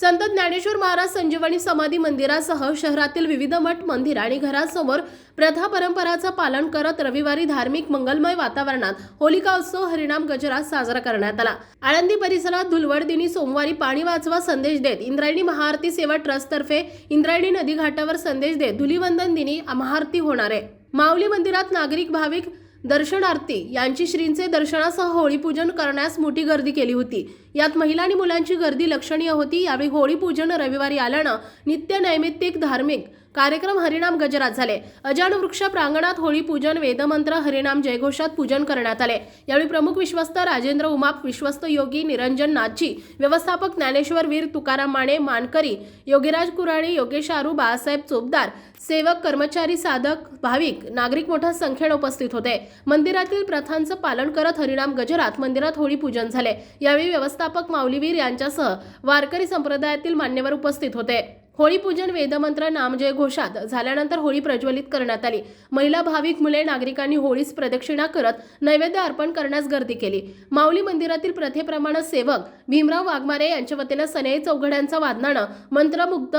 संत ज्ञानेश्वर महाराज संजीवनी समाधी मंदिरासह शहरातील विविध मठ मंदिर आणि घरासमोर प्रथा परंपराचं पालन करत रविवारी धार्मिक मंगलमय वातावरणात होलिका उत्सव हरिणाम गजरात साजरा करण्यात आला. आळंदी परिसरात धुलवड दिनी सोमवारी पाणी वाचवा संदेश देत इंद्रायणी महाआरती सेवा ट्रस्टतर्फे इंद्रायणी नदी घाटावर संदेश देत धुलीवंदन दिनी महाआरती होणार आहे. माऊली मंदिरात नागरिक भाविक दर्शनार्थी यांची श्रींचे दर्शनासह होळी पूजन करण्यास मोठी गर्दी केली होती. यात महिला आणि मुलांची गर्दी लक्षणीय होती. यावेळी होळी पूजन रविवारी आल्यानं नित्य नैमित्तिक धार्मिक कार्यक्रम हरिनाम गजरात झाले. अजान वृक्ष प्रांगणात होळी पूजन वेदमंत्र हरिनाम जयघोषात पूजन करण्यात आले. यावेळी प्रमुख विश्वस्त राजेंद्र उमाप विश्वस्त योगी निरंजन नाथजी व्यवस्थापक ज्ञानेश्वर वीर तुकाराम माने मानकरी योगीराज कुराणी योगेश आरू बाळासाहेब चोपदार सेवक कर्मचारी साधक भाविक नागरिक मोठ्या संख्येने उपस्थित होते. मंदिरातील प्रथांचं पालन करत हरिनाम गजरात मंदिरात होळी पूजन झाले. यावेळी व्यवस्थापक माऊलीवीर यांच्यासह वारकरी संप्रदायातील मान्यवर उपस्थित होते. होळीपूजन वेदमंत्र नामजय घोषात झाल्यानंतर होळी प्रज्वलित करण्यात आली. महिला भाविक मुले नागरिकांनी होळीस प्रदक्षिणा करत नैवेद्य अर्पण करण्यास गर्दी केली. माऊली मंदिरातील प्रथेप्रमाणे सेवक भीमराव वाघमारे यांच्या वतीनं सनई चौघड्यांचा वादनानं मंत्रमुग्ध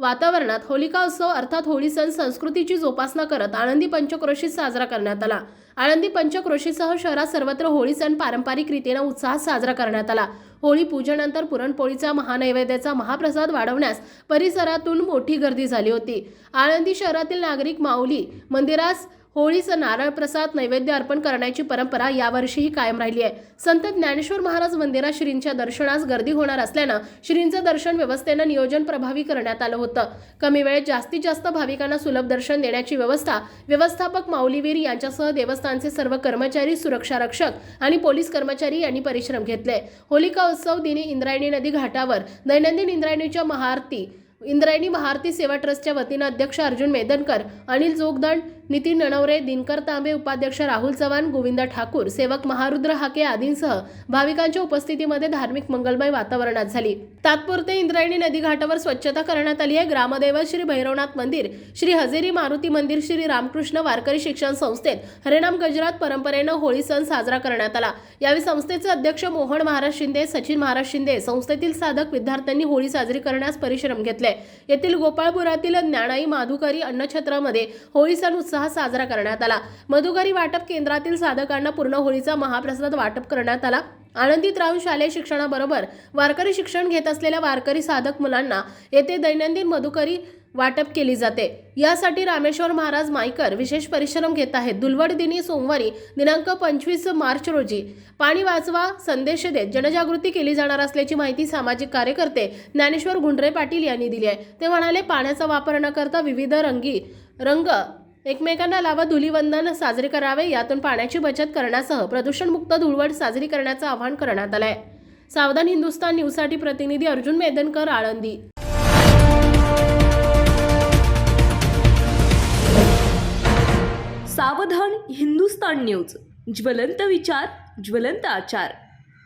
वातावरणात होलिका उत्सव अर्थात होळी सण संस्कृतीची जोपासना करत आळंदी पंचक्रोशीत साजरा करण्यात आला. आळंदी पंचक्रोशीसह शहरात सर्वत्र होळी सण पारंपरिक रीतीनं उत्साहात साजरा करण्यात आला. होळी पूजेनंतर पुरणपोळीचा महानैवेद्याचा महाप्रसाद वाढवण्यास परिसरातून मोठी गर्दी झाली होती. आळंदी शहरातील नागरिक माऊली मंदिरास होळीचं नारळ प्रसाद नैवेद्य अर्पण करण्याची परंपरा यावर्षीही कायम राहिली आहे. संत ज्ञानेश्वर महाराज मंदिरात श्रींच्या दर्शनास गर्दी होणार असल्यानं श्रींचं दर्शन व्यवस्थेनं नियोजन प्रभावी करण्यात आलं होतं. कमी वेळेत जास्तीत जास्त भाविकांना सुलभ दर्शन देण्याची व्यवस्था व्यवस्थापक माऊलीवीर यांच्यासह देवस्थानचे सर्व कर्मचारी सुरक्षा रक्षक आणि पोलीस कर्मचारी यांनी परिश्रम घेतले. होलिका उत्सव दिनी इंद्रायणी नदी घाटावर दैनंदिन इंद्रायणीच्या महाआरती इंद्रायणी भारती सेवा ट्रस्टच्या वतीनं अध्यक्ष अर्जुन मेदनकर अनिल जोगदंड नितीन नणवरे दिनकर तांबे उपाध्यक्ष राहुल चव्हाण गोविंद ठाकूर सेवक महारुद्र हाके आदींसह भाविकांच्या उपस्थितीमध्ये धार्मिक मंगलमय वातावरणात झाली. तात्पुरते इंद्रायणी नदी घाटावर स्वच्छता करण्यात आली आहे. ग्रामदैवत श्री भैरवनाथ मंदिर श्री हजेरी मारुती मंदिर श्री रामकृष्ण वारकरी शिक्षण संस्थेत हरिणाम गजरात परंपरेनं होळी सण साजरा करण्यात आला. यावेळी संस्थेचे अध्यक्ष मोहन महाराज शिंदे सचिन महाराज शिंदे संस्थेतील साधक विद्यार्थ्यांनी होळी साजरी करण्यास परिश्रम घेतले. येथील गोपाळपुरातील ज्ञानाई माधुकरी अन्नछत्रामध्ये होळी सण उत्साहात साजरा करण्यात आला. मधुकरी वाटप केंद्रातील साधकांना पूर्ण होळीचा महाप्रसाद वाटप करण्यात आला. आनंदीत राहून शालेय शिक्षणाबरोबर वारकरी शिक्षण घेत असलेल्या वारकरी साधक मुलांना येथे दैनंदिन मधुकरी वाटप केली जाते. यासाठी रामेश्वर महाराज माईकर विशेष परिश्रम घेत आहेत. दुलवड दिनी सोमवारी दिनांक पंचवीस मार्च रोजी पाणी वाचवा संदेश देत जनजागृती केली जाणार असल्याची माहिती सामाजिक कार्यकर्ते ज्ञानेश्वर गुंडरे पाटील यांनी दिली आहे. ते म्हणाले पाण्याचा वापर न करता विविध रंगी रंग एकमेकांना लावा धुलीवंदन साजरे करावे. यातून पाण्याची बचत करण्यासह प्रदूषणमुक्त धुळवड साजरी करण्याचं आवाहन करण्यात आलं आहे सावधान हिंदुस्तान न्यूजसाठी प्रतिनिधी अर्जुन मेदनकर आळंदी. हिंदुस्तान न्यूज ज्वलंत विचार ज्वलंत आचार.